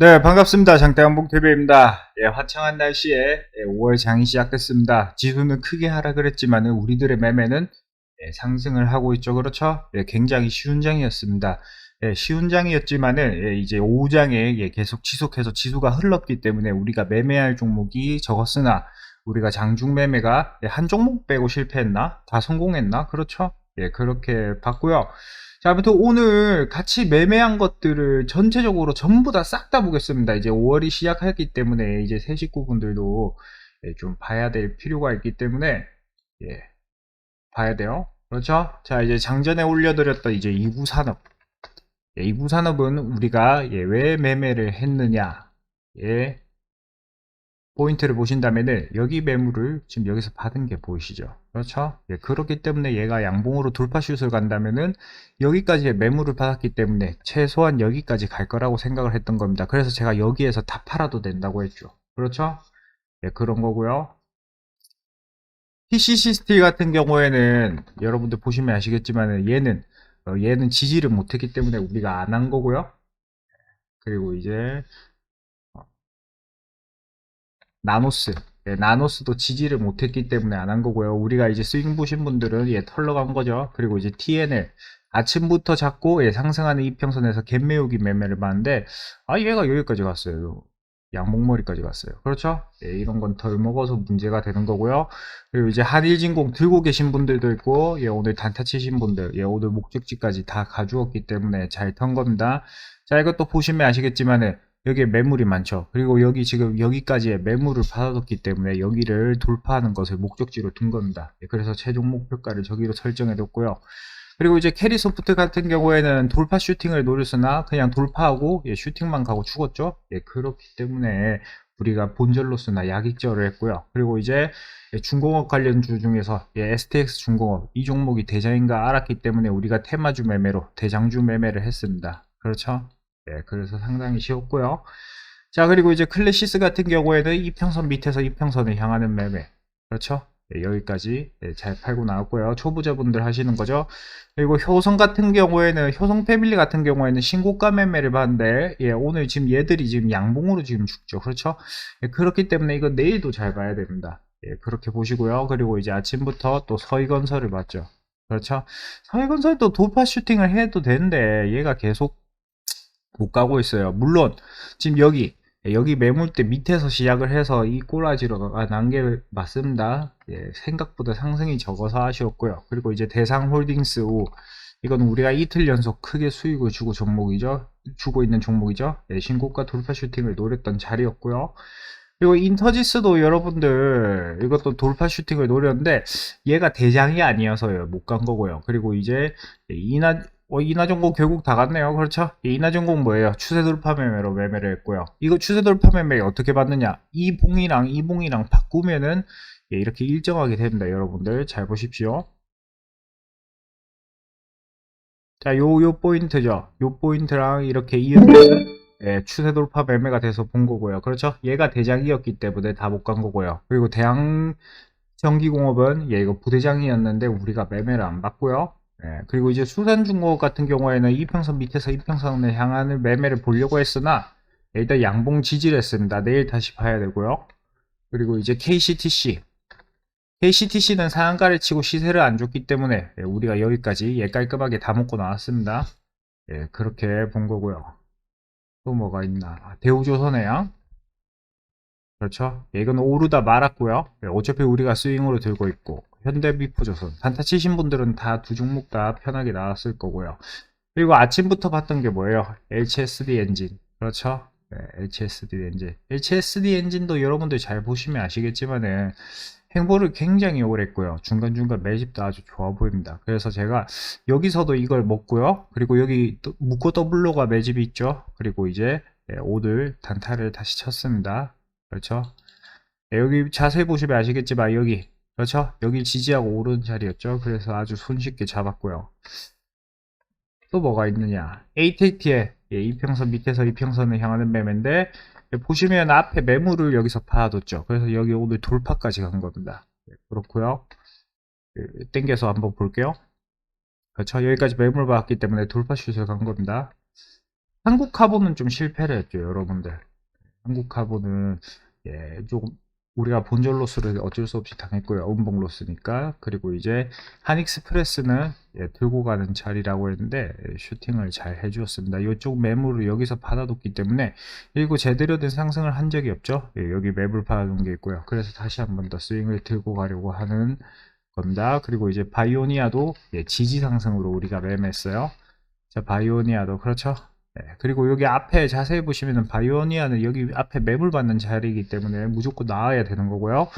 네, 반갑습니다. 장대한봉 TV입니다. 예, 화창한 날씨에 예, 5월 장이 시작됐습니다. 지수는 크게 하락을 했지만 우리들의 매매는 예, 상승을 하고 있죠. 그렇죠? 예, 굉장히 쉬운 장이었습니다. 예, 쉬운 장이었지만은 예, 이제 5장에 예, 계속 지속해서 지수가 흘렀기 때문에 우리가 매매할 종목이 적었으나 우리가 장중 매매가 예, 한 종목 빼고 실패했나? 다 성공했나? 그렇죠? 예, 그렇게 봤고요. 자, 아무튼 오늘 같이 매매한 것들을 전체적으로 전부 다 싹 다 보겠습니다. 이제 5월이 시작했기 때문에 이제 새 식구분들도 예, 좀 봐야 될 필요가 있기 때문에 예, 봐야 돼요. 그렇죠? 자, 이제 장전에 올려드렸던 이제 2구 산업. 예, 2구 산업은 우리가 예, 왜 매매를 했느냐. 예, 포인트를 보신다면은 여기 매물을 지금 여기서 받은 게 보이시죠? 그렇죠? 예, 그렇기 때문에 얘가 양봉으로 돌파슛을 간다면은 여기까지의 매물을 받았기 때문에 최소한 여기까지 갈 거라고 생각을 했던 겁니다. 그래서 제가 여기에서 다 팔아도 된다고 했죠. 그렇죠? 예, 그런 거고요. PCC 스틸 같은 경우에는 여러분들 보시면 아시겠지만 얘는 어, 얘는 지지를 못했기 때문에 우리가 안 한 거고요. 그리고 이제 나노스 예, 나노스도 지지를 못했기 때문에 안 한 거고요. 우리가 이제 스윙 보신 분들은 예, 털러 간 거죠. 그리고 이제 TNL 아침부터 잡고 예, 상승하는 이평선에서 갭매우기 매매를 봤는데 아 얘가 여기까지 갔어요. 양목머리까지 갔어요. 그렇죠? 예, 이런 건 덜 먹어서 문제가 되는 거고요. 그리고 이제 한일진공 들고 계신 분들도 있고 예, 오늘 단타 치신 분들 예, 오늘 목적지까지 다 가주었기 때문에 잘 턴 겁니다. 자 이것도 보시면 아시겠지만은 여기에 매물이 많죠. 그리고 여기 지금 여기까지의 매물을 받아뒀기 때문에 여기를 돌파하는 것을 목적지로 둔 겁니다. 예, 그래서 최종 목표가를 저기로 설정해 뒀고요. 그리고 이제 캐리 소프트 같은 경우에는 돌파 슈팅을 노렸으나 그냥 돌파하고 예, 슈팅만 가고 죽었죠. 예, 그렇기 때문에 우리가 본절로스나 약익절을 했고요. 그리고 이제 예, 중공업 관련주 중에서 예, STX 중공업 이 종목이 대장인가 알았기 때문에 우리가 테마주 매매로 대장주 매매를 했습니다. 그렇죠? 예, 그래서 상당히 쉬웠고요. 자, 그리고 이제 클래시스 같은 경우에는 이평선 밑에서 이평선을 향하는 매매. 그렇죠? 예, 여기까지 예, 잘 팔고 나왔고요. 초보자분들 하시는 거죠. 그리고 효성 같은 경우에는 효성 패밀리 같은 경우에는 신고가 매매를 봤는데 예, 오늘 지금 얘들이 지금 양봉으로 지금 죽죠. 그렇죠? 예, 그렇기 때문에 이거 내일도 잘 봐야 됩니다. 예, 그렇게 보시고요. 그리고 이제 아침부터 또 서희건설을 봤죠. 그렇죠? 서희건설도 돌파 슈팅을 해도 되는데 얘가 계속 못 가고 있어요. 물론 지금 여기 여기 매물대 밑에서 시작을 해서 이 꼬라지로 난게 맞습니다. 예, 생각보다 상승이 적어서 아쉬웠고요. 그리고 이제 대상 홀딩스 5 이건 우리가 이틀 연속 크게 수익을 주고 종목이죠. 주고 있는 종목이죠. 예, 신고가 돌파 슈팅을 노렸던 자리였고요. 그리고 인터지스도 여러분들 이것도 돌파 슈팅을 노렸는데 얘가 대장이 아니어서요 못 간 거고요. 그리고 이제 이나 어, 이나전공 결국 다 갔네요. 그렇죠? 이 이나전공 뭐예요? 추세 돌파 매매로 매매를 했고요. 이거 추세 돌파 매매 어떻게 받느냐? 이 봉이랑 이 봉이랑 바꾸면은 예, 이렇게 일정하게 됩니다. 여러분들 잘 보십시오. 자, 요, 요 포인트죠. 요 포인트랑 이렇게 이으면 예, 추세 돌파 매매가 돼서 본 거고요. 그렇죠? 얘가 대장이었기 때문에 다 못 간 거고요. 그리고 대항 전기공업은 예, 이거 부대장이었는데 우리가 매매를 안 받고요. 예, 그리고 이제 수산중공업 같은 경우에는 이평선 밑에서 이평선을 향하는 매매를 보려고 했으나 일단 양봉 지지를 했습니다. 내일 다시 봐야 되고요. 그리고 이제 KCTC KCTC는 상한가를 치고 시세를 안 줬기 때문에 예, 우리가 여기까지 예 깔끔하게 다 먹고 나왔습니다. 예, 그렇게 본 거고요. 또 뭐가 있나? 아, 대우조선해양 그렇죠? 예, 이건 오르다 말았고요. 예, 어차피 우리가 스윙으로 들고 있고 현대비프조선 단타 치신 분들은 다 두 종목 다 편하게 나왔을 거고요. 그리고 아침부터 봤던 게 뭐예요? HSD 엔진 그렇죠? 네, HSD 엔진 HSD 엔진도 여러분들 잘 보시면 아시겠지만은 행보를 굉장히 오래 했고요. 중간중간 매집도 아주 좋아 보입니다. 그래서 제가 여기서도 이걸 먹고요. 그리고 여기 또 묶어 더블로가 매집이 있죠. 그리고 이제 네, 오늘 단타를 다시 쳤습니다. 그렇죠? 네, 여기 자세히 보시면 아시겠지만 여기 그렇죠? 여기 지지하고 오른 자리였죠. 그래서 아주 손쉽게 잡았고요. 또 뭐가 있느냐? ATT의 예, 이평선 밑에서 이평선을 향하는 매매인데 예, 보시면 앞에 매물을 여기서 파뒀죠. 그래서 여기 오늘 돌파까지 간 겁니다. 예, 그렇고요. 예, 땡겨서 한번 볼게요. 그렇죠? 여기까지 매물 받았기 때문에 돌파 슛을 간 겁니다. 한국 카본은 좀 실패를 했죠, 여러분들. 한국 카본은 예, 조금 우리가 본전 로스를 어쩔 수 없이 당했고요. 음봉 로스니까. 그리고 이제 한익스프레스는 예, 들고 가는 자리라고 했는데 예, 슈팅을 잘 해주었습니다. 이쪽 매물을 여기서 받아뒀기 때문에 그리고 제대로 된 상승을 한 적이 없죠. 예, 여기 매물 받아둔 게 있고요. 그래서 다시 한 번 더 스윙을 들고 가려고 하는 겁니다. 그리고 이제 바이오니아도 예, 지지 상승으로 우리가 매매했어요. 자, 바이오니아도 그렇죠. 네, 그리고 여기 앞에 자세히 보시면은 바이오니아는 여기 앞에 매물 받는 자리이기 때문에 무조건 나와야 되는 거고요.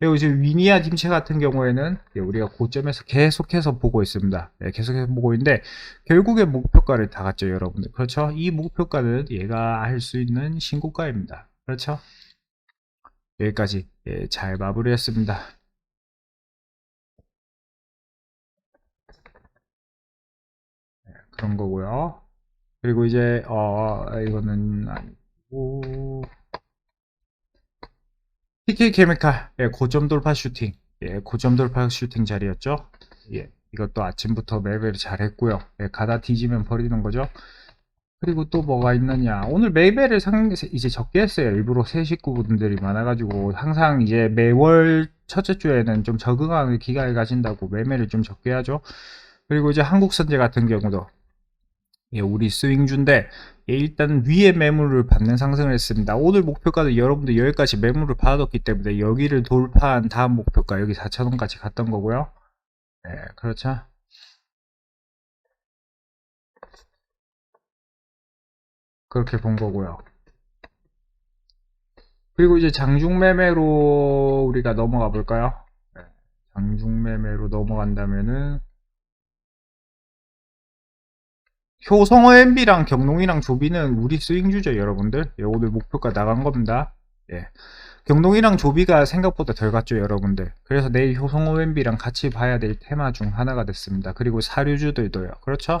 그리고 이제 위니아 딤체 같은 경우에는 예, 우리가 고점에서 계속해서 보고 있습니다. 예, 계속해서 보고 있는데 결국에 목표가를 다 갔죠, 여러분들. 그렇죠? 이 목표가는 얘가 할 수 있는 신고가입니다. 그렇죠? 여기까지 예, 잘 마무리했습니다. 네, 그런 거고요. 그리고 이제 어 이거는 아니고 PK 케미칼 예, 고점 돌파 슈팅 예, 고점 돌파 슈팅 자리였죠. 예, 이것도 아침부터 매매를 잘했고요. 예, 가다 뒤지면 버리는 거죠. 그리고 또 뭐가 있느냐 오늘 매매를 상 이제 적게 했어요. 일부러 새 식구분들이 많아가지고 항상 이제 매월 첫째 주에는 좀 적응하는 기간을 가진다고 매매를 좀 적게 하죠. 그리고 이제 한국선제 같은 경우도 예, 우리 스윙주인데 예, 일단 위에 매물을 받는 상승을 했습니다. 오늘 목표가도 여러분들 여기까지 매물을 받아뒀기 때문에 여기를 돌파한 다음 목표가 여기 4,000원까지 갔던 거고요. 네, 그렇죠. 그렇게 본 거고요. 그리고 이제 장중 매매로 우리가 넘어가 볼까요? 네, 장중 매매로 넘어간다면은 효성어 MB랑 경동이랑 조비는 우리 스윙주죠, 여러분들. 예, 오늘 목표가 나간 겁니다. 예. 경동이랑 조비가 생각보다 덜 갔죠, 여러분들. 그래서 내일 효성어 MB랑 같이 봐야 될 테마 중 하나가 됐습니다. 그리고 사료주들도요. 그렇죠?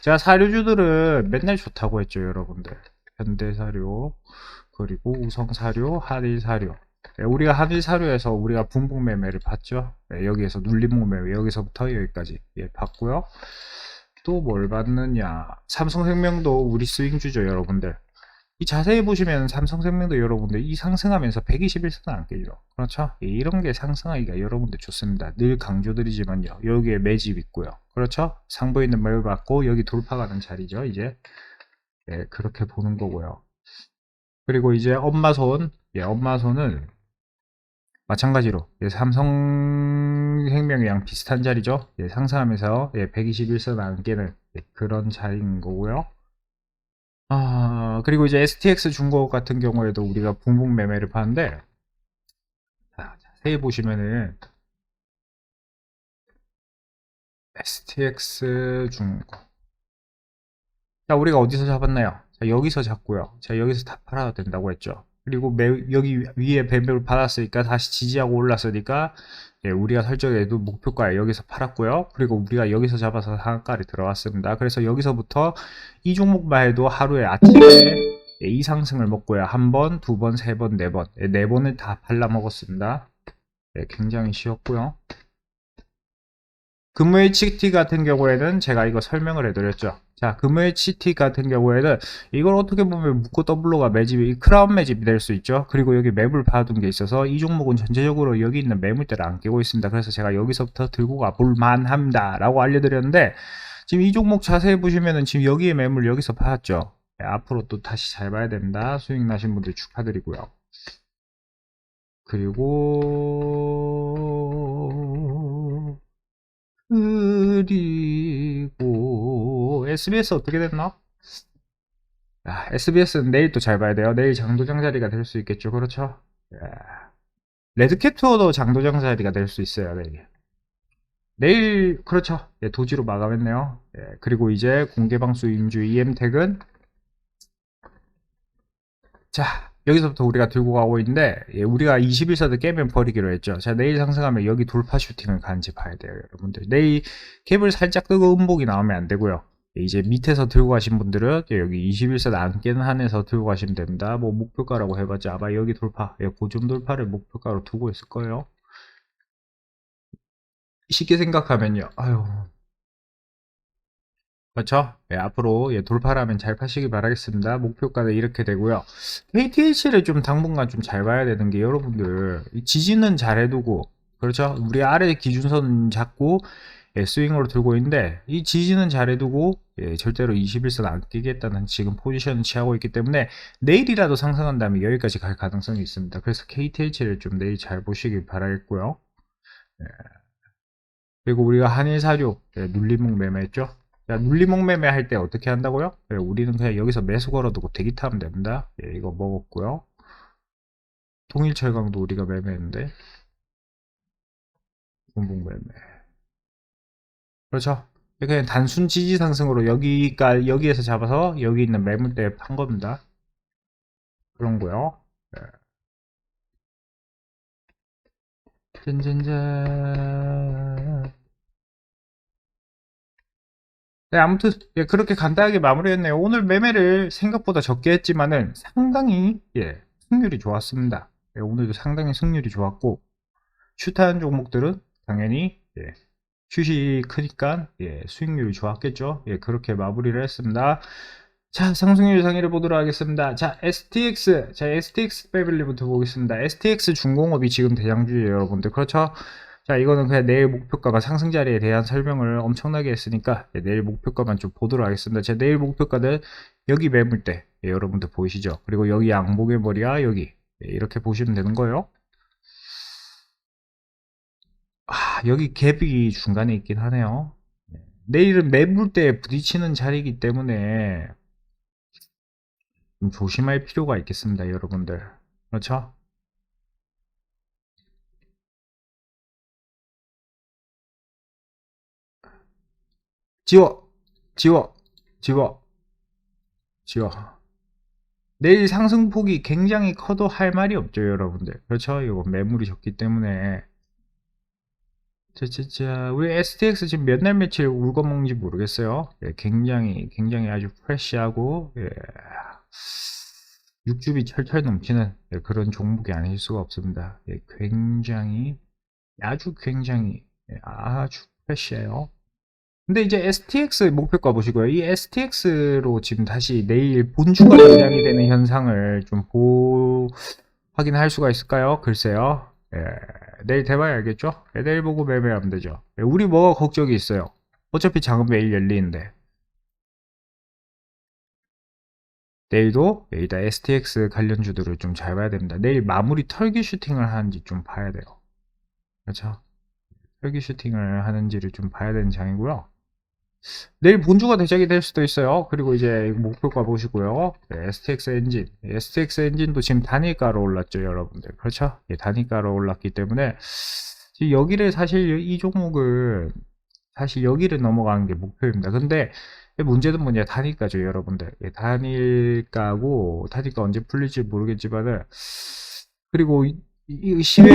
제가 사료주들은 맨날 좋다고 했죠, 여러분들. 현대사료, 그리고 우성사료, 한일사료. 예, 우리가 한일사료에서 우리가 분봉 매매를 봤죠. 예, 여기에서 눌림목 매매, 여기서부터 여기까지 예, 봤고요. 또 뭘 받느냐. 삼성생명도 우리 스윙주죠 여러분들. 이 자세히 보시면 삼성생명도 여러분들 이 상승하면서 121선은 안 깨죠. 그렇죠? 예, 이런 게 상승하기가 여러분들 좋습니다. 늘 강조드리지만요. 여기에 매집 있고요. 그렇죠? 상부 있는 매물 받고 여기 돌파 가는 자리죠 이제. 예, 그렇게 보는 거고요. 그리고 이제 엄마 손. 예, 엄마 손은 마찬가지로 예, 삼성생명이랑 비슷한 자리죠. 예, 상승하면서 예, 121선 안 깨는 예, 그런 자리인 거고요. 아, 그리고 이제 STX 중국 같은 경우에도 우리가 붕붕 매매를 파는데 자, 자세히 보시면은 STX 중국 자, 우리가 어디서 잡았나요? 자, 여기서 잡고요. 자, 여기서 다 팔아도 된다고 했죠. 그리고 매, 여기 위에 배매를 받았으니까 다시 지지하고 올랐으니까 예, 우리가 설정해도 목표가에 여기서 팔았고요. 그리고 우리가 여기서 잡아서 상한가를 들어왔습니다. 그래서 여기서부터 이 종목만 해도 하루에 아침에 예, 이 상승을 먹고요. 한 번, 두 번, 세 번, 네 번. 예, 네 번을 다 발라 먹었습니다. 예, 굉장히 쉬웠고요. 금요일 치티 같은 경우에는 제가 이거 설명을 해드렸죠. 자, 금요일 치티 같은 경우에는 이걸 어떻게 보면 묶고 더블로가 매집이 크라운 매집이 될 수 있죠. 그리고 여기 매물 받아둔 게 있어서 이 종목은 전체적으로 여기 있는 매물대를 안 깨고 있습니다. 그래서 제가 여기서부터 들고 가볼 만합니다. 라고 알려드렸는데 지금 이 종목 자세히 보시면은 지금 여기에 매물 여기서 받았죠. 네, 앞으로 또 다시 잘 봐야 됩니다. 수익 나신 분들 축하드리고요. 그리고 그리고 SBS 어떻게 됐나? 아, SBS는 내일 또 잘 봐야 돼요. 내일 장도장 자리가 될 수 있겠죠. 그렇죠? 야. 레드캡 투어도 장도장 자리가 될 수 있어요. 내일. 내일 그렇죠. 예, 도지로 마감했네요. 예, 그리고 이제 공개방수 임주 EM택은 자 여기서부터 우리가 들고 가고 있는데 예, 우리가 21사드 깨면 버리기로 했죠. 자 내일 상승하면 여기 돌파 슈팅을 간지 봐야 돼요, 여러분들. 내일 캡을 살짝 뜨고 음복이 나오면 안 되고요. 예, 이제 밑에서 들고 가신 분들은 예, 여기 21사드 안 깨는 한에서 들고 가시면 됩니다. 뭐 목표가라고 해봤자 아마 여기 돌파, 예, 고점 돌파를 목표가로 두고 있을 거예요. 쉽게 생각하면요. 아유 그렇죠? 예, 앞으로 예, 돌파라면 잘 파시기 바라겠습니다. 목표가는 이렇게 되고요. KTH를 좀 당분간 좀 잘 봐야 되는 게 여러분들 이 지지는 잘 해두고 그렇죠? 우리 아래 기준선 잡고 예, 스윙으로 들고 있는데 이 지지는 잘 해두고 예, 절대로 21선 안 끼겠다는 지금 포지션을 취하고 있기 때문에 내일이라도 상승한다면 여기까지 갈 가능성이 있습니다. 그래서 KTH를 좀 내일 잘 보시길 바라겠고요. 예. 그리고 우리가 한일사료 예, 눌림목 매매했죠? 자, 눌림목 매매 할 때 어떻게 한다고요? 예, 우리는 그냥 여기서 매수 걸어두고 대기 타면 됩니다. 예, 이거 먹었고요. 통일철강도 우리가 매매했는데 공복 매매. 그렇죠? 그냥 단순 지지 상승으로 여기가 여기에서 잡아서 여기 있는 매물대에 판 겁니다. 그런 거요. 네. 짠짠짠. 네, 아무튼 예, 그렇게 간단하게 마무리했네요. 오늘 매매를 생각보다 적게 했지만은 상당히 예, 승률이 좋았습니다. 예, 오늘도 상당히 승률이 좋았고 슈타한 종목들은 당연히 예, 슛이 크니까 예, 수익률이 좋았겠죠. 예, 그렇게 마무리를 했습니다. 자, 상승률 상위를 보도록 하겠습니다. 자, STX. 자, STX 패밀리부터 보겠습니다. STX 중공업이 지금 대장주예요, 여러분들. 그렇죠? 자, 이거는 그냥 내일 목표가가 상승 자리에 대한 설명을 엄청나게 했으니까 예, 내일 목표가만 좀 보도록 하겠습니다. 제 내일 목표가는 여기 매물대 예, 여러분들 보이시죠? 그리고 여기 양복의 머리야 여기 예, 이렇게 보시면 되는 거예요. 아, 여기 갭이 중간에 있긴 하네요. 네. 내일은 매물대에 부딪히는 자리이기 때문에 좀 조심할 필요가 있겠습니다, 여러분들. 그렇죠? 지워! 지워! 지워! 지워. 내일 상승폭이 굉장히 커도 할 말이 없죠, 여러분들. 그렇죠? 이거 매물이 적기 때문에. 자자자, 우리 STX 지금 몇 날 며칠 울고 먹는지 모르겠어요. 예, 굉장히, 굉장히 아주 프레쉬하고, 예, 육즙이 철철 넘치는 예, 그런 종목이 아닐 수가 없습니다. 예, 굉장히, 아주 굉장히, 예, 아주 프레쉬해요. 근데 이제 STX 목표가 보시고요. 이 STX로 지금 다시 내일 본주가 연장이 되는 현상을 좀 보, 확인할 수가 있을까요? 글쎄요. 예, 내일 대봐야 알겠죠? 예, 내일 보고 매매하면 되죠. 예, 우리 뭐가 걱정이 있어요? 어차피 장은 매일 열리는데. 내일도 여기다 STX 관련주들을 좀 잘 봐야 됩니다. 내일 마무리 털기 슈팅을 하는지 좀 봐야 돼요. 그렇죠? 털기 슈팅을 하는지를 좀 봐야 되는 장이고요. 내일 본주가 대작이 될 수도 있어요. 그리고 이제 목표가 보시고요. 네, STX 엔진. STX 엔진도 지금 단일가로 올랐죠, 여러분들. 그렇죠? 예, 단일가로 올랐기 때문에 지금 여기를 사실 이 종목은 사실 여기를 넘어가는 게 목표입니다. 근데 문제는 뭐냐 단일가죠, 여러분들. 예, 단일가고 단일가 언제 풀릴지 모르겠지만은 그리고 시외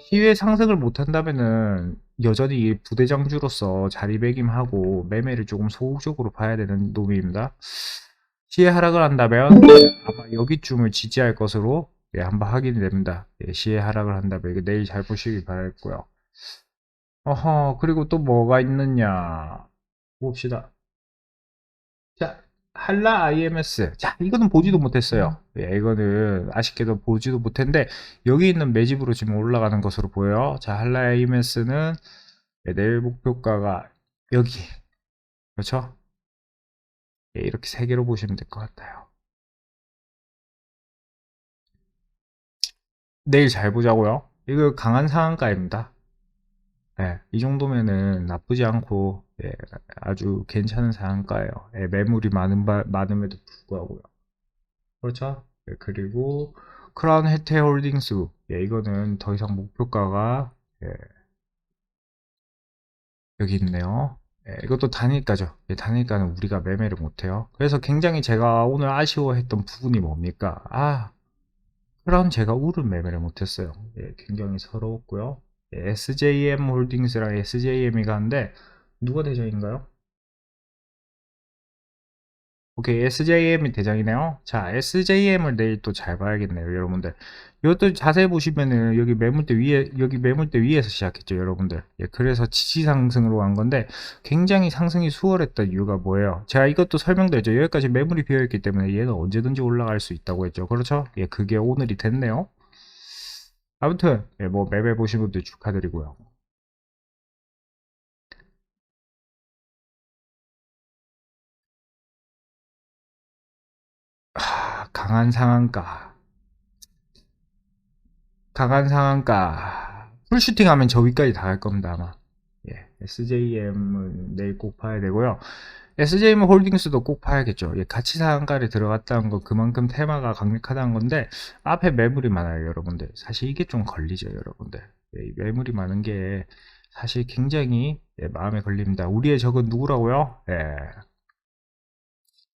시외 상승을 못 한다면은 여전히 이 부대장주로서 자리매김하고 매매를 조금 소극적으로 봐야 되는 놈입니다. 시에 하락을 한다면 아마 여기쯤을 지지할 것으로 예, 한번 확인이 됩니다. 예, 시에 하락을 한다면 이거 내일 잘 보시기 바랄고요. 어허 그리고 또 뭐가 있느냐 봅시다. 자 한라 IMS. 자, 이거는 보지도 못했어요. 예, 이거는 아쉽게도 보지도 못했는데, 여기 있는 매집으로 지금 올라가는 것으로 보여요. 자, 한라 IMS는 예, 내일 목표가가 여기. 그렇죠? 예, 이렇게 세 개로 보시면 될 것 같아요. 내일 잘 보자고요. 이거 강한 상한가입니다. 예, 이 정도면은 나쁘지 않고 예, 아주 괜찮은 상한가예요. 예, 매물이 많은 바, 많음에도 불구하고요. 그렇죠? 예, 그리고 크라운 혜태 홀딩스 예, 이거는 더 이상 목표가가 예, 여기 있네요. 예, 이것도 단일가죠. 예, 단일가는 우리가 매매를 못해요. 그래서 굉장히 제가 오늘 아쉬워했던 부분이 뭡니까? 아, 크라운 제가 울은 매매를 못했어요. 예, 굉장히 서러웠고요. 예, SJM 홀딩스랑 SJM이 가는데 누가 대장인가요? 오케이, SJM이 대장이네요. 자, SJM을 내일 또 잘 봐야겠네요, 여러분들. 이것도 자세히 보시면은 여기 매물대 위에 여기 매물대 위에서 시작했죠, 여러분들. 예, 그래서 지지 상승으로 간 건데 굉장히 상승이 수월했던 이유가 뭐예요? 제가 이것도 설명드렸죠. 여기까지 매물이 비어 있기 때문에 얘는 언제든지 올라갈 수 있다고 했죠. 그렇죠? 예, 그게 오늘이 됐네요. 아무튼 예, 뭐 매매 보신 분들 축하드리고요. 하, 강한 상한가. 강한 상한가. 풀슈팅 하면 저 위까지 다 갈 겁니다, 아마. 예, SJM은 내일 꼭 봐야 되고요. SJM 홀딩스도 꼭 봐야겠죠. 예, 가치 상한가를 들어갔다는 거 그만큼 테마가 강력하다는 건데 앞에 매물이 많아요, 여러분들. 사실 이게 좀 걸리죠, 여러분들. 예, 이 매물이 많은 게 사실 굉장히 예, 마음에 걸립니다. 우리의 적은 누구라고요? 예,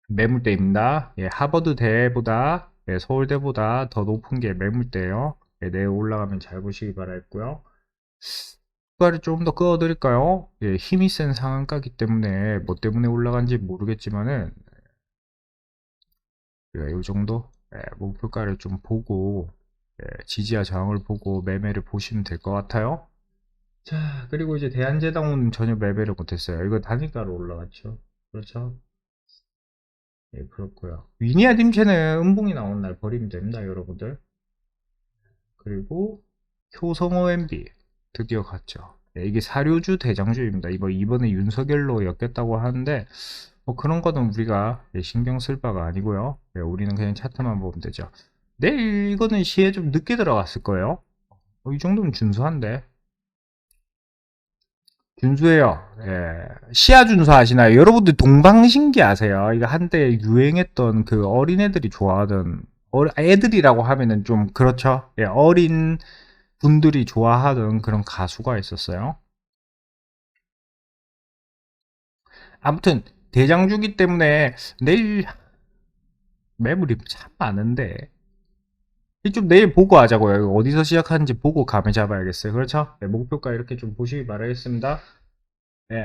매물대입니다. 예, 하버드 대보다 예, 서울대보다 더 높은 게 매물대예요. 예, 내일 올라가면 잘 보시기 바라겠고요. 주가를 좀더 끌어드릴까요? 예, 힘이 센 상한가기 때문에 뭐 때문에 올라간지 모르겠지만은 우리가 이 정도 예, 목표가를 좀 보고 예, 지지와 저항을 보고 매매를 보시면 될 것 같아요. 자, 그리고 이제 대한제당은 전혀 매매를 못했어요. 이거 단일가로 올라갔죠. 그렇죠? 예, 그렇고요. 위니아 딤체는 음봉이 나오는 날 버리면 됩니다, 여러분들. 그리고 효성 OMB 드디어 갔죠. 예, 이게 사료주 대장주입니다. 이번 이번에 윤석열로 엮였다고 하는데 뭐 그런 거는 우리가 예, 신경 쓸 바가 아니고요. 예, 우리는 그냥 차트만 보면 되죠. 내일 이거는 시에 좀 늦게 들어갔을 거예요. 어, 이 정도면 준수한데. 준수해요. 예. 시야 준수 아시나요? 여러분들 동방신기 아세요? 이거 한때 유행했던 그 어린애들이 좋아하던 어, 애들이라고 하면은 좀 그렇죠. 예, 어린 분들이 좋아하던 그런 가수가 있었어요. 아무튼 대장주기 때문에 내일 매물이 참 많은데 좀 내일 보고 하자고요. 어디서 시작하는지 보고 감을 잡아야겠어요. 그렇죠? 네, 목표가 이렇게 좀 보시기 바라겠습니다. 예.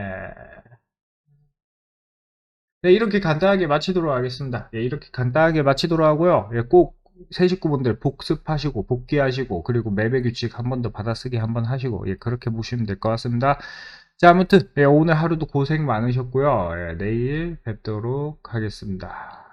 네, 이렇게 간단하게 마치도록 하겠습니다. 예, 이렇게 간단하게 마치도록 하고요. 예, 꼭 새 식구분들 복습하시고 복귀하시고 그리고 매매 규칙 한 번 더 받아쓰기 한 번 하시고 예, 그렇게 보시면 될 것 같습니다. 자, 아무튼 예, 오늘 하루도 고생 많으셨고요. 예, 내일 뵙도록 하겠습니다.